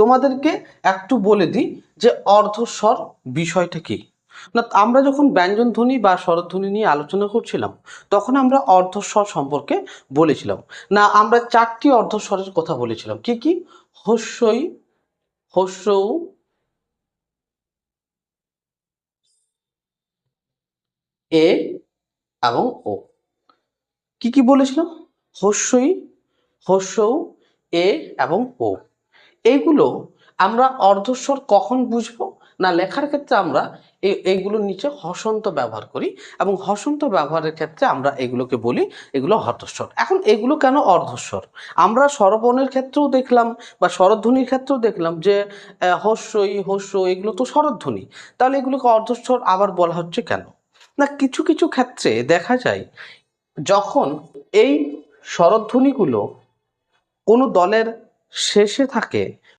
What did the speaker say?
তোমাদেরকে একটু বলে দিই যে অর্ধস্বর বিষয়টা কি। না, আমরা যখন ব্যঞ্জন ধ্বনি বা স্বরধ্বনি নিয়ে আলোচনা করছিলাম, তখন আমরা অর্ধস্বর সম্পর্কে বলেছিলাম। না, আমরা চারটি অর্ধস্বরের কথা বলেছিলাম। কি কি? হস্যই, হস্যৌ, এ এবং ও। কি কি বলেছিলাম? হস্যই, হস্যৌ, এ এবং ও। এইগুলো আমরা অর্ধস্বর কখন বুঝব? না, লেখার ক্ষেত্রে আমরা এই এইগুলোর নিচে হসন্ত ব্যবহার করি এবং হসন্ত ব্যবহারের ক্ষেত্রে আমরা এগুলোকে বলি এগুলো অর্ধস্বর এখন এগুলো কেন অর্ধস্বর? আমরা স্বরবর্ণের ক্ষেত্রেও দেখলাম বা স্বরধ্বনির ক্ষেত্রেও দেখলাম যে হস্যই, হস্য এগুলো তো স্বরধ্বনি। তাহলে এগুলোকে অর্ধস্বর আবার বলা হচ্ছে কেন? না, কিছু কিছু ক্ষেত্রে দেখা যায় যখন এই স্বরধ্বনিগুলো কোনো দলের শেষে থাকে।